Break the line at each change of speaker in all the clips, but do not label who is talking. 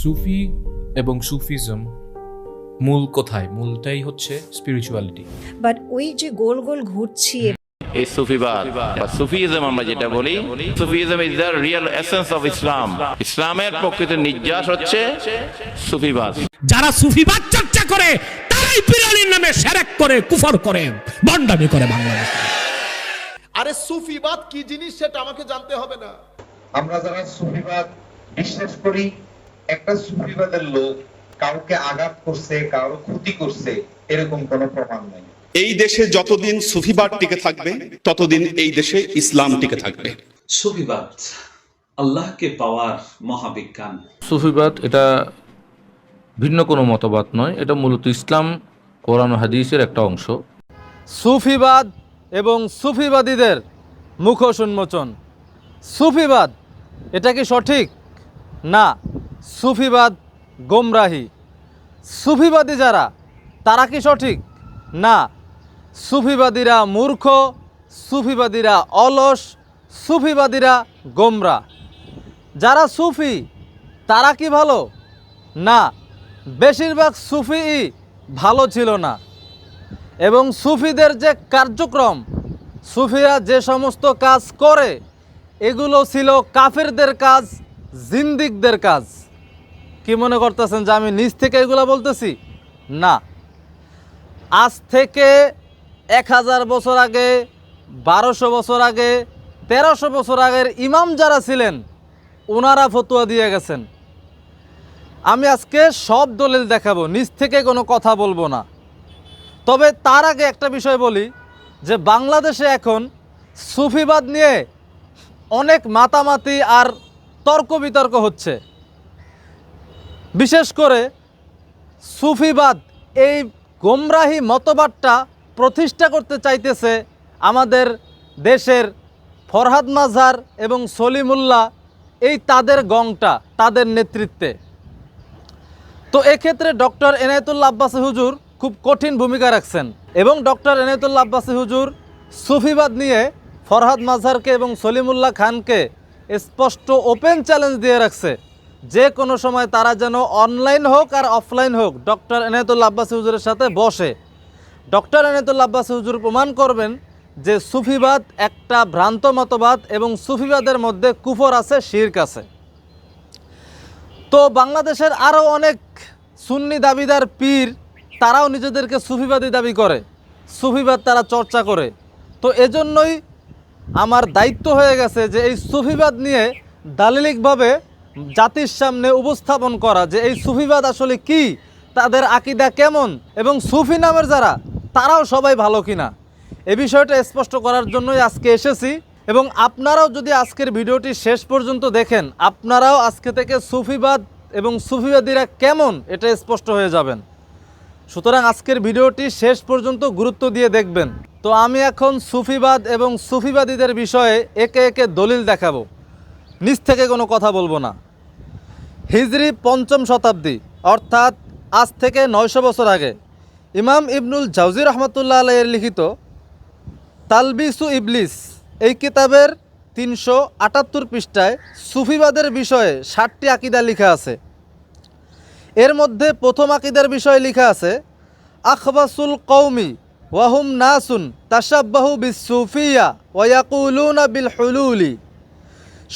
সুফি এবং সুফিজম মূল কোথায়? মূলটাই হচ্ছে স্পিরিচুয়ালিটি
বাট ওই যে গোল গোল ঘুরছি
এই সুফিবাদ বা সুফিজম আমরা যেটা বলি Sufism is the real essence of Islam ইসলামের প্রকৃত নির্যাস হচ্ছে সুফিবাদ।
যারা সুফিবাদ চর্চা করে তারাই পিরানির নামে সেরেক করে কুফর করে বন্ডামি করে বাংলাদেশে
আরে সুফিবাদ কি জিনিস সেটা আমাকে জানতে হবে না।
আমরা যারা সুফিবাদ বিশ্বাস করি একটা সুফিবাদের লোক কাউকে আঘাত করছে কারও ক্ষতি করছে এরকম কোনো প্রমাণ নাই।
এই দেশে যতদিন সুফিবাদ টিকে থাকবে ততদিন এই দেশে ইসলাম টিকে থাকবে।
সুফিবাদ আল্লাহকে পাওয়ার মহাবিজ্ঞান।
সুফিবাদ এটা ভিন্ন কোনো মতবাদ নয় এটা মূলত ইসলাম কোরআন হাদিসের একটা অংশ।
সুফিবাদ এবং সুফিবাদীদের মুখোশ উন্মোচন। সুফিবাদ এটা কি সঠিক? না। সুফিবাদ গোমরাহি। সুফিবাদী যারা, তারা কি সঠিক? না। সুফিবাদীরা মূর্খ, সুফিবাদীরা অলস, সুফিবাদীরা গোমরা। যারা সুফি, তারা কি ভালো? না। বেশিরভাগ সুফিই ভালো ছিল না। এবং সুফিদের যে কার্যক্রম, সুফিরা যে সমস্ত কাজ করে, এগুলো ছিল কাফেরদের কাজ জিন্দিকদের কাজ। কি মনে করতেছেন যে আমি নিজ থেকে এগুলো বলতেছি? না। আজ থেকে এক হাজার বছর আগে, বারোশো বছর আগে, তেরোশো বছর আগের ইমাম যারা ছিলেন ওনারা ফতুয়া দিয়ে গেছেন। আমি আজকে সব দলিল দেখাবো, নিজ থেকে কোনো কথা বলব না। তবে তার আগে একটা বিষয় বলি, যে বাংলাদেশে এখন সুফিবাদ নিয়ে অনেক মাতামাতি আর তর্ক বিতর্ক হচ্ছে। বিশেষ করে সুফিবাদ, এই গোমরাহি মতবাদটা প্রতিষ্ঠা করতে চাইতেছে আমাদের দেশের ফরহাদ মাঝার এবং সলিমুল্লাহ, এই তাদের গংটা, তাদের নেতৃত্বে। তো এক্ষেত্রে ডক্টর এনায়তুল্লাহ আব্বাসী হুজুর খুব কঠিন ভূমিকা রাখছেন এবং ডক্টর এনায়তুল্লাহ আব্বাসী হুজুর সুফিবাদ নিয়ে ফরহাদ মাঝারকে এবং সলিমুল্লাহ খানকে স্পষ্ট ওপেন চ্যালেঞ্জ দিয়ে রাখছে। যে কোনো সময় তারা যেন অনলাইন হোক আর অফলাইন হোক, ডক্টর এনায়তুল্লাহ আব্বাসী হুজুরের সাথে বসে। ডক্টর এনায়তুল্লাহ আব্বাসী হুজুর প্রমাণ করবেন যে সুফিবাদ একটা ভ্রান্ত মতবাদ এবং সুফিবাদের মধ্যে কুফর আছে, শির্ক আছে। তো বাংলাদেশের আরও অনেক সুন্নি দাবিদার পীর, তারাও নিজেদেরকে সুফিবাদী দাবি করে। সুফিবাদ তারা চর্চা করে। তো এজন্যই আমার দায়িত্ব হয়ে গেছে যে এই সুফিবাদ নিয়ে দালিলিকভাবে জাতির সামনে উপস্থাপন করা যে এই সুফিবাদ আসলে কি? তাদের আকিদা কেমন? এবং সুফি নামের যারা, তারাও সবাই ভালো কিনা? এ বিষয়টা স্পষ্ট করার জন্যই আজকে এসেছি। এবং আপনারাও যদি আজকের ভিডিওটি শেষ পর্যন্ত দেখেন, আপনারাও আজকে থেকে সুফিবাদ এবং সুফিবাদীরা কেমন এটা স্পষ্ট হয়ে যাবেন। সুতরাং আজকের ভিডিওটি শেষ পর্যন্ত গুরুত্ব দিয়ে দেখবেন। তো আমি এখন সুফিবাদ এবং সুফিবাদীদের বিষয়ে একে একে দলিল দেখাবো। নিচ থেকে কোনো কথা বলব না। হিজরি পঞ্চম শতাব্দী, অর্থাৎ আজ থেকে নয়শো বছর আগে, ইমাম ইবনুল জাউজি রহমতুল্লাহ আলাইয়ের লিখিত তালবিসু ইবলিস এই কিতাবের তিনশো আটাত্তর পৃষ্ঠায় সুফিবাদের বিষয়ে ষাটটি আকিদা লেখা আছে। এর মধ্যে প্রথম আকিদার বিষয়ে লেখা আছে, আখবাসুল কৌমি ওয়াহুম নাসুন তাসাব্বাহু বিস সুফিয়া ওয়াকুলুনা বিল হুলুলি।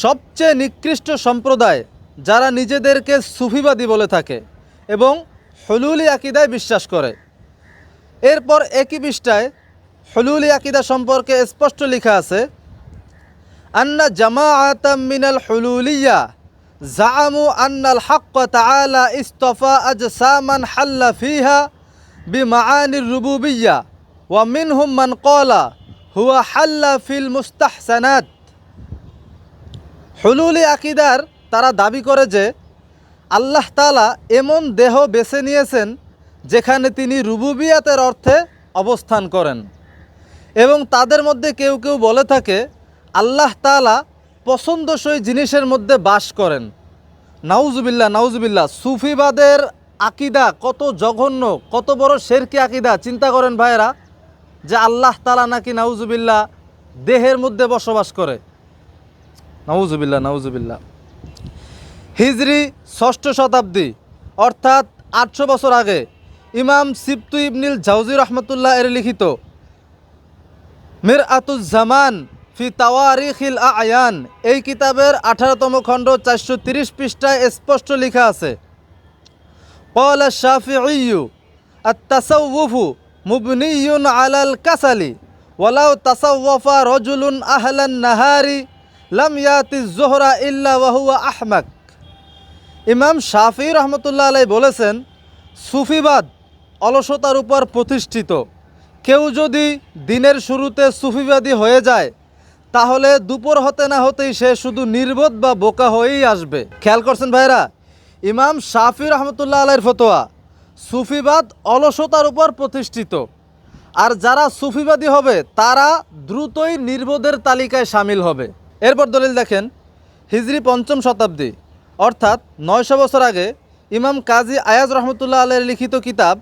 সবচেয়ে নিকৃষ্ট সম্প্রদায় যারা নিজেদেরকে সুফিবাদী বলে থাকে এবং হলুলি আকিদায় বিশ্বাস করে। এরপর একই পৃষ্ঠায় হলুলি আকিদা সম্পর্কে স্পষ্ট লেখা আছে, আন্না জামা আতাম মিনাল হলুলিয়া জামু আন্নাল হাক্ক তাআলা ইস্তফা আজসামান হাল্লা ফিহা বিমাআনির রুবুবিয়া ওয়া মিনহুম মান ক্বালা হুয়া হাল্লা ফিল মুস্তাহসানাত। হুলুলি আকিদার তারা দাবি করে যে আল্লাহ তালা এমন দেহ বেছে নিয়েছেন যেখানে তিনি রুবুবিয়াতের অর্থে অবস্থান করেন। এবং তাদের মধ্যে কেউ কেউ বলে থাকে, আল্লাহ তালা পছন্দসই জিনিসের মধ্যে বাস করেন। নাউজুবিল্লা নাউজুবিল্লা সুফিবাদের আকিদা কত জঘন্য, কত বড় শেরকি আকিদা। চিন্তা করেন ভাইয়েরা যে আল্লাহ তালা নাকি নাউজুবিল্লা দেহের মধ্যে বসবাস করে। নওজুবিল্লা নওজুবিল্লা হিজরি ষষ্ঠ শতাব্দী, অর্থাৎ আটশো বছর আগে, ইমাম সিপ্তু ইবনিল জাউজি রহমতুল্লাহ এর লিখিত মির আতুজ্জামান ফি তাওয়ারিখিল আয়ান, এই কিতাবের আঠারোতম খণ্ড চারশো তিরিশ পৃষ্ঠায় স্পষ্ট লেখা আছে। কল শাফি ইউ আতাসউফু মুবনিউন আলাল কাসালি, ওয়ালাউ তাসাউফা রজুলুন আহলান নাহারি ইয়াতি জোহরা ইল্লা আহমাক। ইমাম শাফি রহমতুল্লাহ আলাই বলেছেন, সুফিবাদ অলসতার উপর প্রতিষ্ঠিত। কেউ যদি দিনের শুরুতে সুফিবাদী হয়ে যায়, তাহলে দুপুর হতে না হতেই সে শুধু নির্বোধ বা বোকা হয়েই আসবে। খেয়াল করছেন ভাইরা, ইমাম শাফি রহমতুল্লাহ আলাইয়ের ফতোয়া, সুফিবাদ অলসতার উপর প্রতিষ্ঠিত। আর যারা সুফিবাদী হবে, তারা দ্রুতই নির্বোধের তালিকায় সামিল হবে। এরপর দলিল দেখেন, হিজরি পঞ্চম শতাব্দী, অর্থাৎ নয়শো বছর আগে ইমাম কাজী আয়াজ রহমতুল্লাহ আলের লিখিত কিতাব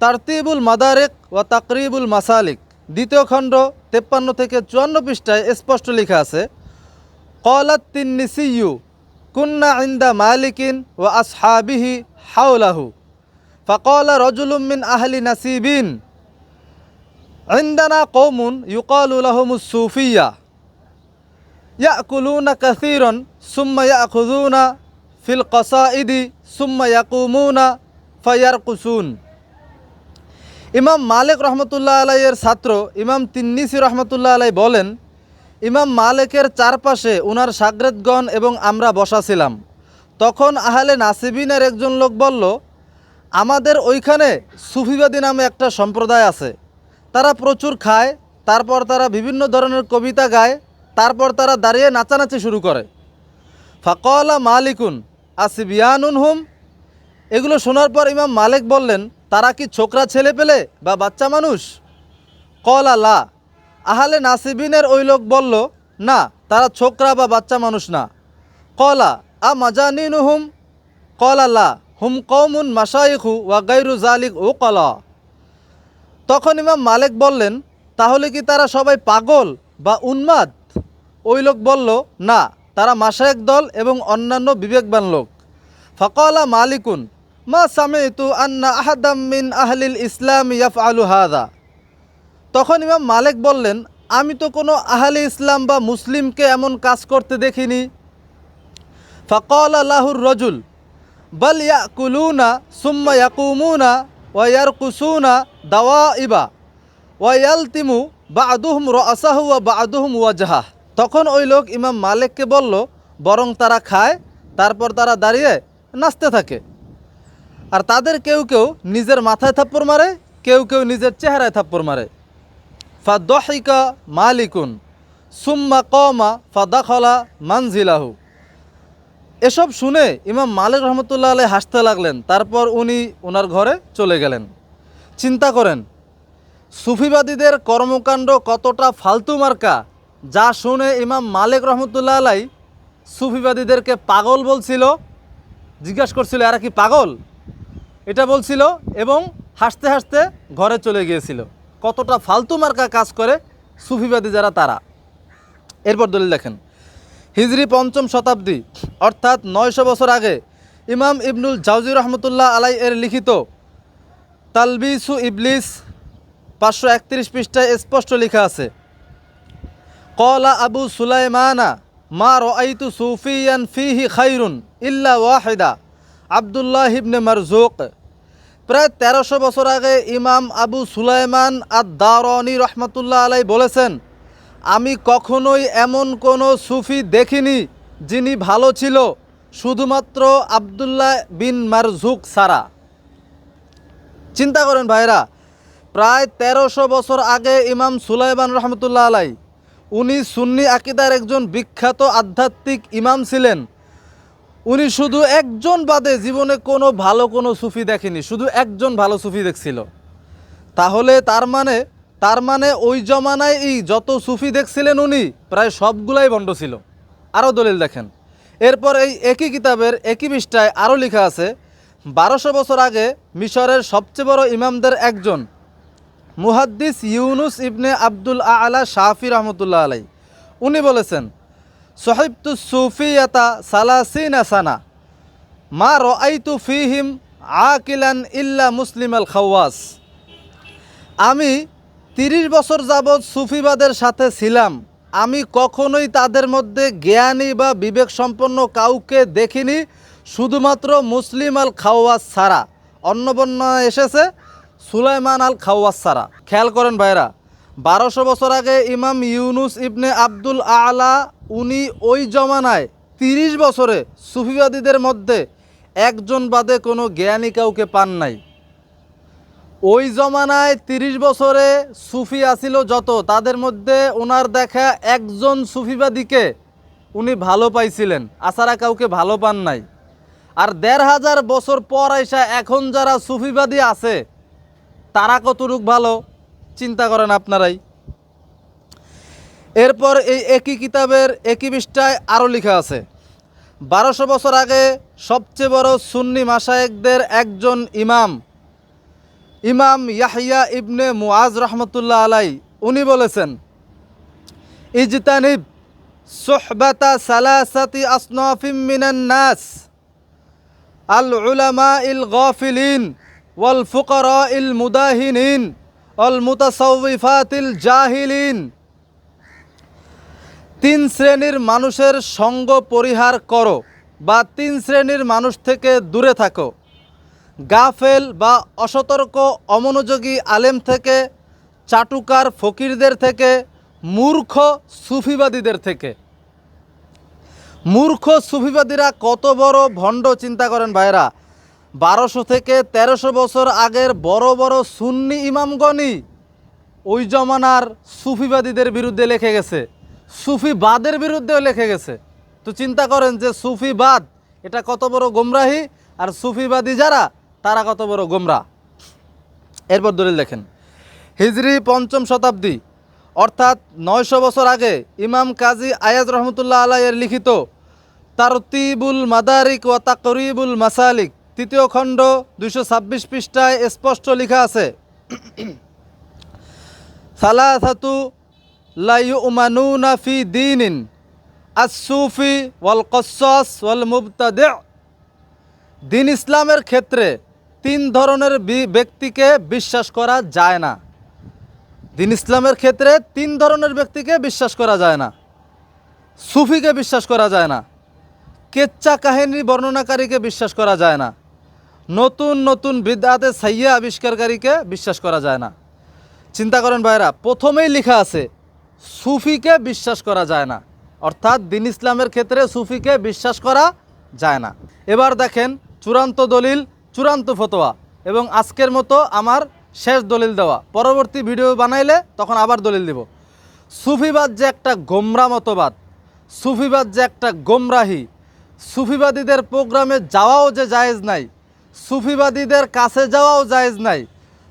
তারতিবুল মাদারেক ও তাকরিবুল মাসালিক, দ্বিতীয় খণ্ড তেপ্পান্ন থেকে চুয়ান্ন পৃষ্ঠায় স্পষ্ট লেখা আছে, কলাত তিন নিসিউ কুন্না ইন্দা মালিকিন ও আসহাবিহি হাউলাহু ফকলা রজুলুমিন আহলি নাসিবিন, ইন্দানা কৌমুন ইউকালুলাহমুস সুফিয়া। ইয়াকুলুনা কাসিরন সুম্মা ইয়াকুজুনা ফিল কসাইদি সুম্মা ইয়াকুমুনা ফায়ার কুসুন ইমাম মালিক রহমতুল্লাহ আলাইয়ের ছাত্র ইমাম তিন্নিসি রহমতুল্লাহ আলাই বলেন, ইমাম মালিকের চারপাশে উনার সাগরেদগণ এবং আমরা বসাছিলাম তখন আহলে নাসিবিনের একজন লোক বলল, আমাদের ওইখানে সুফিবাদী নামে একটা সম্প্রদায় আছে। তারা প্রচুর খায়, তারপর তারা বিভিন্ন ধরনের কবিতা গায় তারপর তারা দাঁড়িয়ে নাচানাচি শুরু করে। ফাকলা মালিকুন, আসিবিয়ানুন হুম। এগুলো শোনার পর ইমাম মালিক বললেন, তারা কি ছোকরা ছেলে পেলে বা বাচ্চা মানুষ? কলা, লা। আহলে নাসিবিনের ওই লোক বলল, না, তারা ছোকরা বা বাচ্চা মানুষ না। কলা, আ মাজানিন হুম? কলা, লা। হুম কৌমুন মাসাইখু ওয়া গাইরু জালিক ও কলা তখন ইমাম মালিক বললেন, তাহলে কি তারা সবাই পাগল বা উন্মাদ? ওই লোক বলল, না, তারা মাসায়েক দল এবং অন্যান্য বিবেকবান লোক। ফকলা মালিকুন, মা সামিতু আন্না আহাদাম মিন আহলিল ইসলাম ইয়াফ আলু হাদা। তখন ইমাম মালিক বললেন, আমি তো কোনো আহলি ইসলাম বা মুসলিমকে এমন কাজ করতে দেখিনি। ফকল আল্লাহুর রজুল, বল ইয়াকুলুনা সুম্মা ইয়াকুমুনা ওয়ার কুসুনা দাওয়া ইবা ওয়াল তিমু বা আদুহম রাসাহু বা আদুহম ওয়াজাহা তখন ওই লোক ইমাম মালিককে বলল, বরং তারা খায়, তারপর তারা দাঁড়িয়ে নাচতে থাকে। আর তাদের কেউ কেউ নিজের মাথায় থাপ্পড় মারে, কেউ কেউ নিজের চেহারায় থাপ্পড় মারে। ফা ফাদহিকা মালিকুন, সুম্মা কমা ফাদাখলা মানজিলাহু। এসব শুনে ইমাম মালিক রহমতুল্লাহ আলাই হাসতে লাগলেন। তারপর উনি ওনার ঘরে চলে গেলেন। চিন্তা করেন, সুফিবাদীদের কর্মকাণ্ড কতটা ফালতু মার্কা। যা শুনে ইমাম মালিক রহমতুল্লাহ আলাই সুফিবাদীদেরকে পাগল বলছিল, জিজ্ঞাসা করছিল, এরা কি পাগল? এটা বলছিল এবং হাসতে হাসতে ঘরে চলে গিয়েছিল। কতটা ফালতু মার্কা কাজ করে সুফিবাদী যারা তারা। এরপর দলিল দেখেন। হিজরি পঞ্চম শতাব্দী, অর্থাৎ নয়শো বছর আগে, ইমাম ইবনুল জাউজি রহমতুল্লাহ আলাই এর লিখিত তালবিসু ইবলিস পাঁচশো একত্রিশ পৃষ্ঠায় স্পষ্ট লেখা আছে। কলা আবু সুলাইমানা মা রাইতু সুফিয়ান ফিহি খাইরুন ইল্লা ওয়াহিদা আবদুল্লাহ ইবনে মারজুক প্রায় তেরোশো বছর আগে ইমাম আবু সুলাইমান আদ দারনি রহমতুল্লাহ আলাই বলেছেন, আমি কখনোই এমন কোনো সুফি দেখিনি যিনি ভালো ছিল, শুধুমাত্র আবদুল্লাহ বিন মারজুক সারা চিন্তা করেন ভাইরা প্রায় তেরোশো বছর আগে ইমাম সুলাইমান রহমতুল্লাহ আলাই উনি সুন্নি আকিদার একজন বিখ্যাত আধ্যাত্মিক ইমাম ছিলেন। উনি শুধু একজন বাদে জীবনে কোনো ভালো কোনো সুফি দেখেনি, শুধু একজন ভালো সুফি দেখছিল। তাহলে তার মানে তার মানে ওই জমানায় এই যত সুফি দেখছিলেন উনি, প্রায় সবগুলাই বন্ড ছিল। আরও দলিল দেখেন। এরপর এই একই কিতাবের একই পৃষ্ঠায় আরও লেখা আছে, বারোশো বছর আগে মিশরের সবচেয়ে বড় ইমামদের একজন মুহাদ্দিস ইউনুস ইবনে আব্দুল আলা শাহি রহমতুল্লাহ আলাই উনি বলেছেন, সোহেবতু সুফিয়াতা সালাসিনা আসানা মা রাইতু ফিহিম আকিলান ইল্লা মুসলিম আল খাওয়াস। আমি তিরিশ বছর যাবৎ সুফিবাদের সাথে ছিলাম। আমি কখনোই তাদের মধ্যে জ্ঞানী বা বিবেক সম্পন্ন কাউকে দেখিনি, শুধুমাত্র মুসলিম আল খাওয়াস ছাড়া। বর্ণনা এসেছে সুলাইমান আল খাওয়াস ছাড়া খেয়াল করেন ভাইরা বারোশো বছর আগে ইমাম ইউনুস ইবনে আব্দুল আলা, উনি ওই জমানায় তিরিশ বছরে সুফিবাদীদের মধ্যে একজন বাদে কোনো জ্ঞানী কাউকে পান নাই। ওই জমানায় তিরিশ বছরে সুফি আসিল যত, তাদের মধ্যে ওনার দেখা একজন সুফিবাদীকে উনি ভালো পাইছিলেন, আসারা কাউকে ভালো পান নাই। আর দেড় হাজার বছর পর আইসা এখন যারা সুফিবাদী আছে তারা কতটুক ভালো, চিন্তা করেন আপনারাই। এরপর এই একই কিতাবের একই পৃষ্ঠায় আরও লেখা আছে, বারোশো বছর আগে সবচেয়ে বড় সুন্নি মাসায়েকদের একজন ইমাম ইমাম ইয়াহিয়া ইবনে মুআজ রহমতুল্লাহ আলাই উনি বলেছেন, ইজতানিব সোহবাতা সালাসাতি আসনাফিম মিনান নাস, আল উলামা ইল গফিলিন। ওয়াল ফুকরা ইল মুদাহিনিন অল তিন শ্রেণির মানুষের সঙ্গ পরিহার করো বা তিন শ্রেণির মানুষ থেকে দূরে থাকো। গাফেল বা অসতর্ক অমনোযোগী আলেম থেকে, চাটুকার ফকিরদের থেকে, মূর্খ সুফিবাদীদের থেকে। মূর্খ সুফিবাদীরা কত বড় ভণ্ড, চিন্তা করেন ভাইরা বারোশো থেকে তেরোশো বছর আগের বড় বড় সুন্নি ইমামগণই ওই জমানার সুফিবাদীদের বিরুদ্ধে লেখে গেছে। সুফিবাদের বিরুদ্ধেও লেখে গেছে। তো চিন্তা করেন যে সুফিবাদ, এটা কত বড় গোমরাহি? আর সুফিবাদী যারা, তারা কত বড় গোমরা এরপর দলিল দেখেন। হিজরি পঞ্চম শতাব্দী, অর্থাৎ নয়শো বছর আগে ইমাম কাজী আয়াজ রহমতুল্লাহ আলাইয়ের লিখিত, তারতিবুল মাদারিক ও তাকরিবুল মাসালিক তৃতীয় খণ্ড দুইশো ছাব্বিশ পৃষ্ঠায় স্পষ্ট লেখা আছে। সালাসাতু লাইউমানুনা ফি দিনিন আসুফি ওয়াল কসাস ওয়াল মুবতাদে দিন ইসলামের ক্ষেত্রে তিন ধরনের ব্যক্তিকে বিশ্বাস করা যায় না। দিন ইসলামের ক্ষেত্রে তিন ধরনের ব্যক্তিকে বিশ্বাস করা যায় না। সুফিকে বিশ্বাস করা যায় না। কেচ্চা কাহিনী বর্ণনাকারীকে বিশ্বাস করা যায় না। নতুন নতুন বিদ্যাতে সাইয়া আবিষ্কারকারীকে বিশ্বাস করা যায় না। চিন্তা করেন ভাইরা প্রথমেই লেখা আছে, সুফিকে বিশ্বাস করা যায় না। অর্থাৎ দিন ইসলামের ক্ষেত্রে সুফিকে বিশ্বাস করা যায় না। এবার দেখেন চূড়ান্ত দলিল, চূড়ান্ত ফতোয়া এবং আজকের মতো আমার শেষ দলিল দেওয়া। পরবর্তী ভিডিও বানাইলে তখন আবার দলিল দিব। সুফিবাদ যে একটা গোমরা মতবাদ, সুফিবাদ যে একটা গোমরাহি, সুফিবাদীদের প্রোগ্রামে যাওয়াও যে জায়েজ নাই সুফিবাদীদের কাছে যাওয়াও জায়েজ নাই।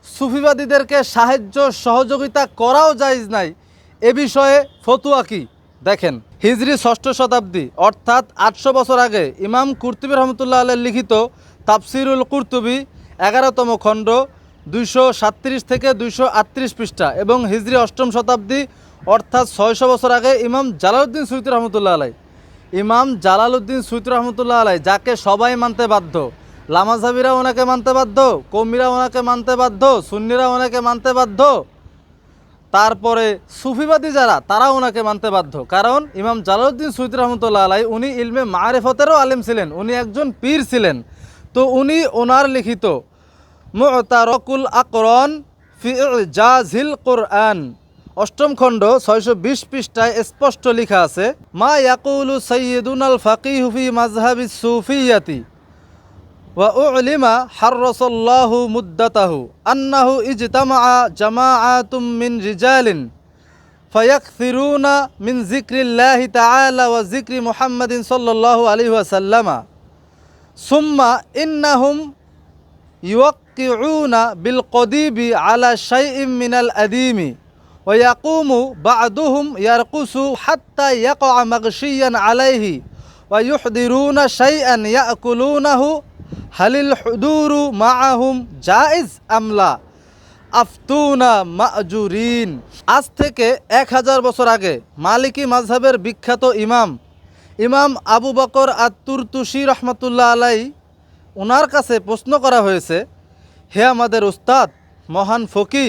সুফিবাদীদেরকে সাহায্য, সহযোগিতা করাও জায়েজ নাই। এ বিষয়ে ফতুয়া কি? দেখেন, হিজরি ষষ্ঠ শতাব্দী, অর্থাৎ আটশো বছর আগে ইমাম কুর্তুবী রহমতুল্লাহ আলের লিখিত তাফসিরুল কুর্তুবী এগারোতম খণ্ড, দুইশো সাতত্রিশ থেকে দুইশো আটত্রিশ পৃষ্ঠা এবং হিজরি অষ্টম শতাব্দী, অর্থাৎ ছয়শো বছর আগে ইমাম জালালউদ্দিন সুইতি রহমতুল্লাহ আলাই ইমাম জালালউদ্দিন সুইত রহমতুল্লাহ আলাই যাকে সবাই মানতে বাধ্য লামাজাবিরা ওনাকে মানতে বাধ্য, কৌমিরা ওনাকে মানতে বাধ্য, সুন্নিরা ওনাকে মানতে বাধ্য। তারপরে সুফিবাদী যারা, তারা ওনাকে মানতে বাধ্য। কারণ ইমাম জালালউদ্দিন সুইত রহমতুল্লাহ আলাই উনি ইলমে মারেফতেরও আলেম ছিলেন, উনি একজন পীর ছিলেন। তো উনি ওনার লিখিত মুতারকুল আকরন জাজিল কোরআন। অষ্টম খণ্ড, ছয়শো বিশ পৃষ্ঠায় স্পষ্ট লেখা আছে, মা ইয়াকুলু সৈয়দুন আল ফাকিহু ফি মাজহাবি সুফিয়াতি। وأعلم حرص الله مدته أنه اجتمع جماعات من رجال فيكثرون من ذكر الله تعالى وذكر محمد صلى الله عليه وسلم. ثم إنهم يوقعون بالقضيب على شيء من الأديم ويقوم بعضهم يرقص حتى يقع مغشيا عليه ويحضرون شيئا يأكلونه হালিল হুদুরু মাআহুম জায়েজ আমলা? আফতুনা মাজুরিন। আজ থেকে এক হাজার বছর আগে মালিকি মাজহাবের বিখ্যাত ইমাম ইমাম আবু বকর আত তুরতুসি রহমতুল্লাহ আলাই ওনার কাছে প্রশ্ন করা হয়েছে, হে আমাদের উস্তাদ, মহান ফকি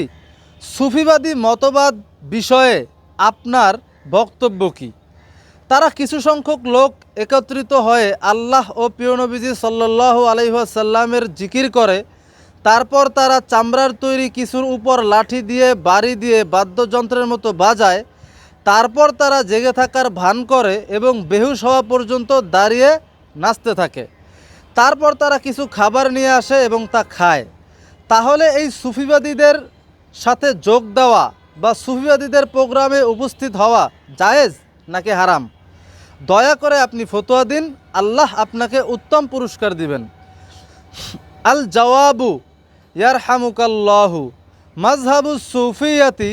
সুফিবাদী মতবাদ বিষয়ে আপনার বক্তব্য কী? তারা কিছু সংখ্যক লোক একত্রিত হয়ে আল্লাহ ও পিয়নবীজি সাল্লাহ আলহিহাসাল্লামের জিকির করে। তারপর তারা চামড়ার তৈরি কিছুর উপর লাঠি দিয়ে, বাড়ি দিয়ে বাদ্যযন্ত্রের মতো বাজায়। তারপর তারা জেগে থাকার ভান করে এবং বেহুশ হওয়া পর্যন্ত দাঁড়িয়ে নাচতে থাকে। তারপর তারা কিছু খাবার নিয়ে আসে এবং তা খায়। তাহলে এই সুফিবাদীদের সাথে যোগ দেওয়া বা সুফিবাদীদের প্রোগ্রামে উপস্থিত হওয়া জায়েজ নাকি হারাম? দয়া করে আপনি ফতোয়া দিন, আল্লাহ আপনাকে উত্তম পুরস্কার দিবেন। আল জওয়াবু ইয়ার হামুকাল্লাহু মাজহাবু সুফিয়াতি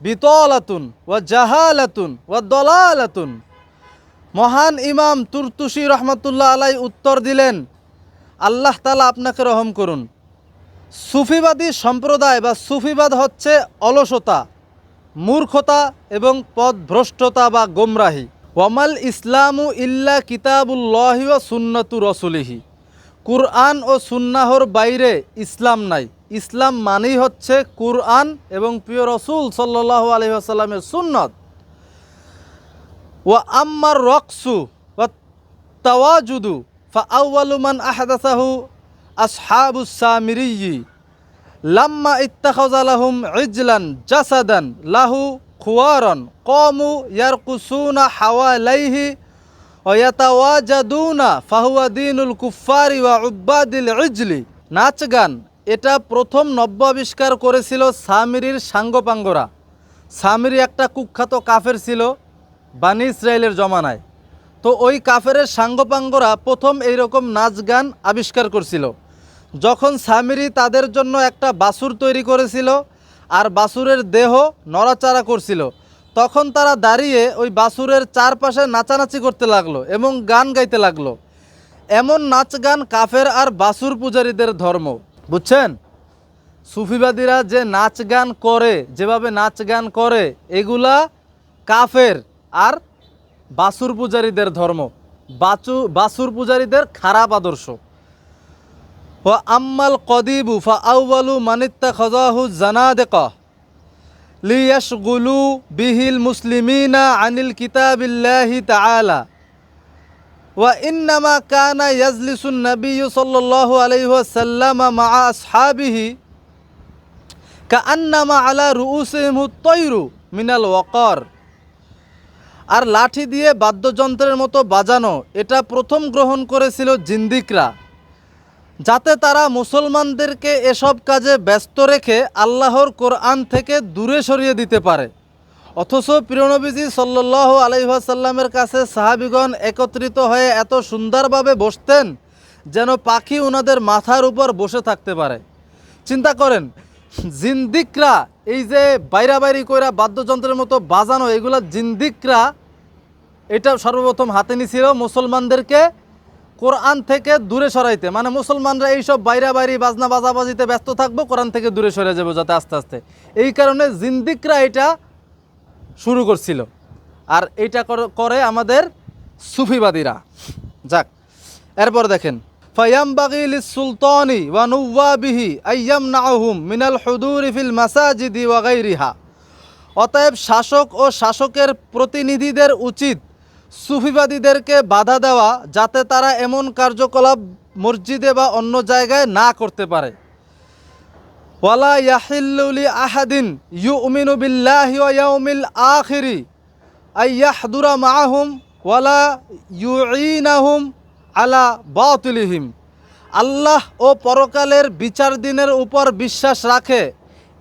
বিতলাতুন ওয়া জাহালাতুন ওয়া দলালাতুন। মহান ইমাম তুরতুসি রহমতুল্লাহ আলাই উত্তর দিলেন, আল্লাহ তালা আপনাকে রহম করুন। সুফিবাদী সম্প্রদায় বা সুফিবাদ হচ্ছে অলসতা, মূর্খতা এবং পদভ্রষ্টতা বা গোমরাহি। ওয়ামাল ইসলামু ইল্লা কিতাবুল্লাহি ও সুন্নাতু রসুলিহি। কুরআন ও সুন্নাহর বাইরে ইসলাম নাই। ইসলাম মানেই হচ্ছে কুরআন এবং প্রিয় রসুল সাল্লাহ আলহিহাসাল্লামের সুন্নত। ওয়া আম্মার রকসু ওয়া তাওয়াজুদু ফা আউ্বালুমান আহাদাসাহু আসহাবুস সামিরিয়ি লাম্মা ইত্তাখাজালাহুম ইজলান জাসাদান লাহু খুয়ারন, কমু ইয়ারকুসুনা হাওয়ালাইহি ওয়াতাওয়াজাদুনা ফাহুয়া দিনুল কুফারি ওয়া উব্বাদিল ইজলি। নাচ গান এটা প্রথম নব্য আবিষ্কার করেছিল সামিরির সাঙ্গপাঙ্গরা। সামিরি একটা কুখ্যাত কাফের ছিল বানি ইসরায়েলের জমানায়। তো ওই কাফেরের সাঙ্গপাঙ্গরা প্রথম এইরকম নাচ গান আবিষ্কার করছিল। যখন সামিরি তাদের জন্য একটা বাসুর তৈরি করেছিল আর বাসুরের দেহ নড়াচাড়া করছিল। তখন তারা দাঁড়িয়ে ওই বাসুরের চারপাশে নাচানাচি করতে লাগল এবং গান গাইতে লাগল। এমন নাচ গান কাফের আর বাসুর পূজারীদের ধর্ম, বুঝছেন? সুফিবাদীরা যে নাচ গান করে, যেভাবে নাচ গান করে, এগুলা কাফের আর বাসুর পূজারীদের ধর্ম। বাচু, বাসুর পূজারীদের খারাপ আদর্শ। ও আম্মাল কদিবু ফা আউ্বালু মানিত্তা খজাহু জানাদেক। লিয়াশগুলু বিহিল মুসলিমিনা আনিল কিতাবিল্লাহি তাআলা। ওয়া ইন্নামা কানা ইয়াজলিসুন নবিয়্যু সাল্লাল্লাহু আলাইহি ওয়াসাল্লাম মা আসহাবিহি। কাআন্নামা আলা রুউসিহিম তৈরু মিনাল ওয়াকার। আর লাঠি দিয়ে বাদ্যযন্ত্রের মতো বাজানো, এটা প্রথম গ্রহণ করেছিল জিন্দিকরা। যাতে তারা মুসলমানদেরকে এসব কাজে ব্যস্ত রেখে আল্লাহর কোরআন থেকে দূরে সরিয়ে দিতে পারে। অথচ প্রিয়নবীজি সাল্লাহ আলহাসাল্লামের কাছে সাহাবিগণ একত্রিত হয়ে এত সুন্দরভাবে বসতেন যেন পাখি ওনাদের মাথার উপর বসে থাকতে পারে। চিন্তা করেন, জিন্দিকরা এই যে বাইরা বাইরি কইরা বাদ্যযন্ত্রের মতো বাজানো এগুলা জিন্দিকরা, এটা সর্বপ্রথম হাতে নিছিল মুসলমানদেরকে কোরআন থেকে দূরে সরাইতে। মানে মুসলমানরা এইসব বাইরা বাইরি বাজনা বাজাবাজিতে ব্যস্ত থাকব, কোরআন থেকে দূরে সরে যাব যাতে আস্তে আস্তে। এই কারণে জিন্দিকরা এটা শুরু করছিল। আর এইটা কর- আমাদের সুফিবাদীরা। যাক, এরপর দেখেন লিসুলতানি ওয়া নুওয়াবিহি আইয়ামনাহুম মিনাল হুদুরি ফিল মাসাজিদি ওয়া গায়রিহা অতএব শাসক ও শাসকের প্রতিনিধিদের উচিত সুফিবাদীদেরকে বাধা দেওয়া যাতে তারা এমন কার্যকলাপ মসজিদে বা অন্য জায়গায় না করতে পারে। ওয়ালা ইয়াহিল্লুলি আহাদিন ইউমিনু বিল্লাহি ওয়া ইয়াউমিল আখিরি আইয়াহদুরা মাআহুম ওয়ালা ইউঈনাহুম আলা বাতিলিহিম। আল্লাহ ও পরকালের বিচার দিনের উপর বিশ্বাস রাখে।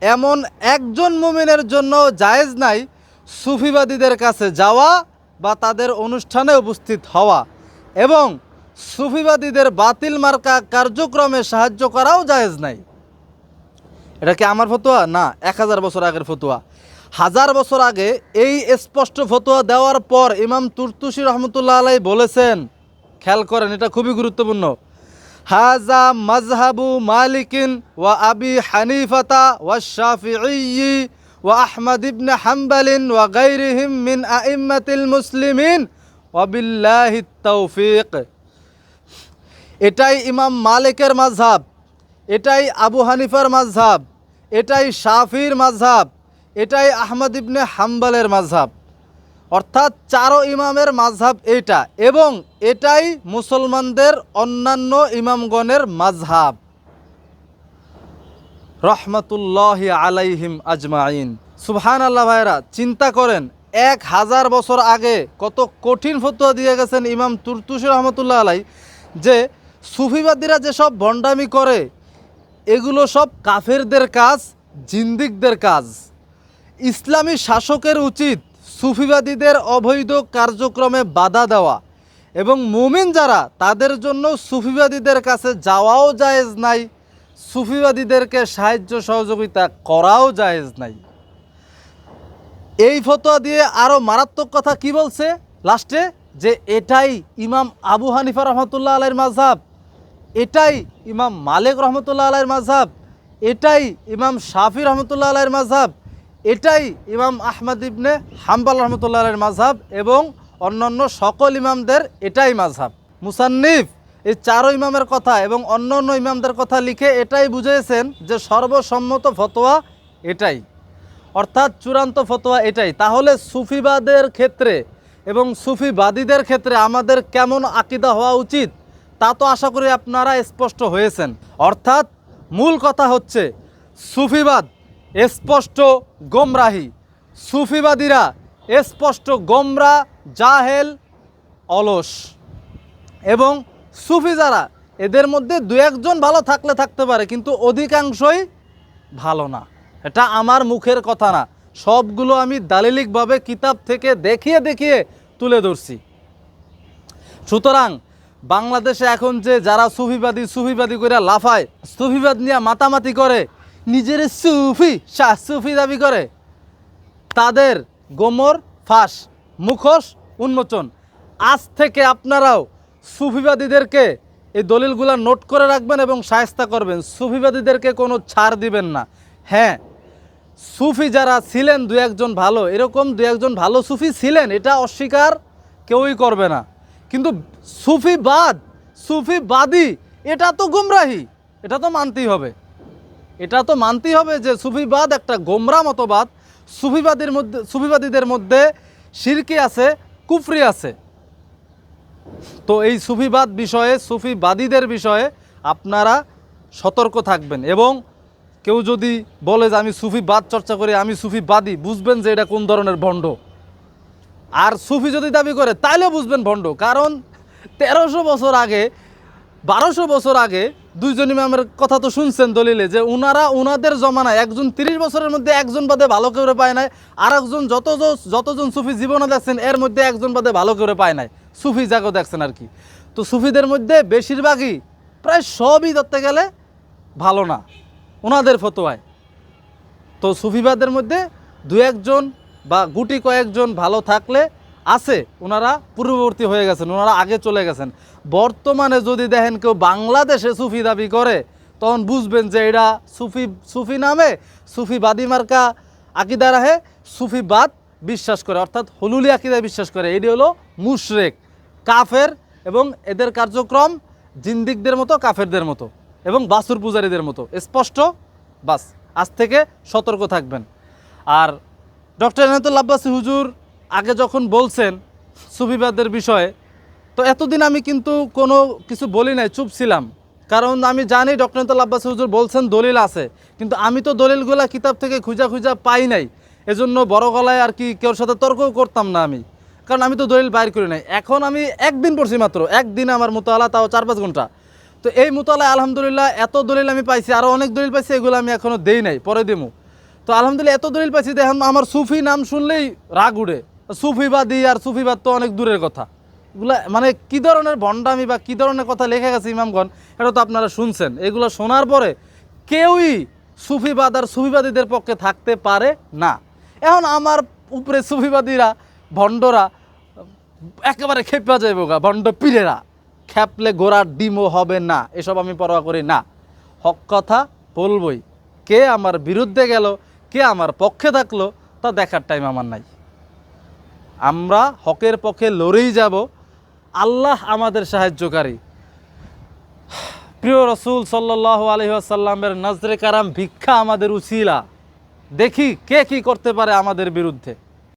এমন একজন মুমিনের জন্য জায়েজ নাই সুফিবাদীদের কাছে যাওয়া বা তাদের অনুষ্ঠানে উপস্থিত হওয়া এবং সুফিবাদীদের বাতিল মার্কা কার্যক্রমে সাহায্য করাও জায়েজ নাই। এটা কি আমার ফতোয়া? না, এক হাজার বছর আগের ফতোয়া। হাজার বছর আগে এই স্পষ্ট ফতোয়া দেওয়ার পর ইমাম তুর্তুসি রহমতুল্লাহ আলাই বলেছেন, খেয়াল করেন, এটা খুবই গুরুত্বপূর্ণ হাজা মাজহাবু মালিকিন ওয়া আবি হানিফাতা ওয়া শাফিঈ হাম্বালিন ওয়া গাইরিহিম মিন আইম্মাতিল মুসলিমিন ওয়া বিল্লাহি তৌফিক। এটাই ইমাম মালিকের মাঝহাব এটাই আবু হানিফার মাঝহাব এটাই শাফির মাঝহাব এটাই আহমদ ইবনে হাম্বালের মাঝহাব অর্থাৎ চারো ইমামের মাঝহাব এটা এবং এটাই মুসলমানদের অন্যান্য ইমামগণের মাঝহাব রহমতুল্লাহ আলাইহিম আজমাইন। সুবহান আল্লাহ ভাইরা চিন্তা করেন, এক হাজার বছর আগে কত কঠিন ফতুয়া দিয়ে গেছেন ইমাম তুরতুসি রহমতুল্লাহ আলাই, যে সুফিবাদীরা যেসব ভণ্ডামি করে, এগুলো সব কাফেরদের কাজ, জিন্দিকদের কাজ। ইসলামী শাসকের উচিত সুফিবাদীদের অবৈধ কার্যক্রমে বাধা দেওয়া এবং মুমিন যারা, তাদের জন্য সুফিবাদীদের কাছে যাওয়াও জায়েজ নাই। সুফিবাদীদেরকে সাহায্য সহযোগিতা করাও জায়েজ নাই। এই ফতোয়া দিয়ে আরও মারাত্মক কথা কি বলছে? লাস্টে যে এটাই ইমাম আবু হানিফা রহমতুল্লাহ আলাইয়ের মাঝহাব এটাই ইমাম মালিক রহমতুল্লাহ আলাইয়ের মাঝহাব এটাই ইমাম শাফি রহমতুল্লাহ আলাইয়ের মাঝহাব এটাই ইমাম আহমদ ইবনে হাম্বাল রহমতুল্লাহ আলাইয়ের মাঝহাব এবং অন্যান্য সকল ইমামদের এটাই মাঝহাব মুসান্নিফ এই চারো ইমামের কথা এবং অন্য অন্য ইমামদের কথা লিখে এটাই বুঝিয়েছেন যে সর্বসম্মত ফতোয়া এটাই। অর্থাৎ চূড়ান্ত ফতোয়া এটাই। তাহলে সুফিবাদের ক্ষেত্রে এবং সুফিবাদীদের ক্ষেত্রে আমাদের কেমন আকিদা হওয়া উচিত তা তো আশা করি আপনারা স্পষ্ট হয়েছেন। অর্থাৎ মূল কথা হচ্ছে সুফিবাদ স্পষ্ট গোমরাহি। সুফিবাদীরা স্পষ্ট গোমরা, জাহেল, অলস এবং সুফি যারা, এদের মধ্যে দু একজন ভালো থাকলে থাকতে পারে, কিন্তু অধিকাংশই ভালো না। এটা আমার মুখের কথা না। সবগুলো আমি দালিলিকভাবে কিতাব থেকে দেখিয়ে দেখিয়ে তুলে ধরছি। সুতরাং বাংলাদেশে এখন যে যারা সুফিবাদী সুফিবাদী করে লাফায়, সুফিবাদ নিয়ে মাতামাতি করে, নিজের সুফি, শাহ সুফি দাবি করে, তাদের গোমর, ফাঁস, মুখোশ, উন্মোচন। আজ থেকে আপনারাও সুফিবাদীদেরকে এই দলিলগুলো নোট করে রাখবেন এবং সায়স্তা করবেন। সুফিবাদীদেরকে কোনো ছাড় দিবেন না। হ্যাঁ সুফি যারা ছিলেন দু একজন ভালো, এরকম দু একজন ভালো সুফি ছিলেন, এটা অস্বীকার কেউই করবে না। কিন্তু সুফিবাদ, সুফিবাদী, এটা তো গুমরাহি, এটা তো মানতেই হবে। এটা তো মানতেই হবে যে সুফিবাদ একটা গোমরা মতবাদ। সুফিবাদীর মধ্যে, সুফিবাদীদের মধ্যে শিরকি আছে, কুফরি আছে। তো এই সুফিবাদ বিষয়ে, সুফিবাদীদের বিষয়ে আপনারা সতর্ক থাকবেন এবং কেউ যদি বলে যে আমি সুফিবাদ চর্চা করি, আমি সুফিবাদী, বুঝবেন যে এটা কোন ধরনের ভণ্ড। আর সুফি যদি দাবি করে তাহলে বুঝবেন ভণ্ড। কারণ তেরোশো বছর আগে, বারোশো বছর আগে দুইজন ইমামের কথা তো শুনছেন দলিলে, যে উনারা উনাদের জমানায় একজন তিরিশ বছরের মধ্যে একজন বাদে ভালো করে পায় নাই আর একজন যত যতজন সুফি জীবনে দেখছেন, এর মধ্যে একজন বাদে ভালো করে পায় নাই। সুফি জাগো দেখছেন আর কি। তো সুফিদের মধ্যে বেশিরভাগই প্রায় সবই ধরতে গেলে ভালো না ওনাদের ফতোয়ায়। তো সুফিবাদের মধ্যে দু একজন বা গুটি কয়েকজন ভালো থাকলে আছে ওনারা পূর্ববর্তী হয়ে গেছেন ওনারা আগে চলে গেছেন। বর্তমানে যদি দেখেন কেউ বাংলাদেশে সুফি দাবি করে, তখন বুঝবেন যে এরা সুফি সুফি নামে সুফিবাদী মার্কা আকিদা রাহে সুফিবাদ বিশ্বাস করে, অর্থাৎ হলুলি আকিদায় বিশ্বাস করে। এটি হলো মুশরেক, কাফের এবং এদের কার্যক্রম জিন্দিকদের মতো, কাফেরদের মতো এবং বাসুর পূজারীদের মতো। স্পষ্ট? বাস, আজ থেকে সতর্ক থাকবেন। আর ডক্টর এনায়তুল আব্বাসী হুজুর আগে যখন বলছেন সুফিবাদের বিষয়ে, তো এতদিন আমি কিন্তু কোনো কিছু বলি নাই, চুপ ছিলাম। কারণ আমি জানি ডক্টর এনায়তুল আব্বাসী হুজুর বলছেন দলিল আছে, কিন্তু আমি তো দলিলগুলা কিতাব থেকে খুঁজা খুঁজা পাই নাই। এজন্য বড় গলায় আর কি কেউর সাথে তর্কও করতাম না আমি। কারণ আমি তো দলিল বাইর করি নাই। এখন আমি একদিন পড়ছি মাত্র, একদিন আমার মোতালা, তাও চার পাঁচ ঘণ্টা। তো এই মোতালায় আলহামদুলিল্লাহ এত দলিল আমি পাইছি আরও অনেক দলিল পাইছি, এগুলো আমি এখনও দেই নাই, পরে দেবো তো আলহামদুলিল্লাহ এত দলিল পাইছি, দেখেন আমার সুফি নাম শুনলেই রাগ উড়ে সুফিবাদী আর সুফিবাদ তো অনেক দূরের কথা। এগুলা মানে কি ধরনের ভণ্ডামি বা কি ধরনের কথা লেখা গেছে ইমামগণ, এটা তো আপনারা শুনছেন। এগুলো শোনার পরে কেউই সুফিবাদ আর সুফিবাদীদের পক্ষে থাকতে পারে না। এখন আমার উপরে সুফিবাদীরা, ভণ্ডরা, একেবারে খেপা যাইব গা ভণ্ড পীরেরা। খেপলে গোড়ার ডিমও হবে না, এসব আমি পরোয়া করি না। হক কথা বলবই। কে আমার বিরুদ্ধে গেল, কে আমার পক্ষে থাকল, তা দেখার টাইম আমার নাই। আমরা হকের পক্ষে লড়েই যাব। আল্লাহ আমাদের সাহায্যকারী। প্রিয় রসুল সাল্লাহ আলহিহাসাল্লামের নজরে কারাম ভিক্ষা আমাদের উচিলা দেখি কে কি করতে পারে আমাদের বিরুদ্ধে।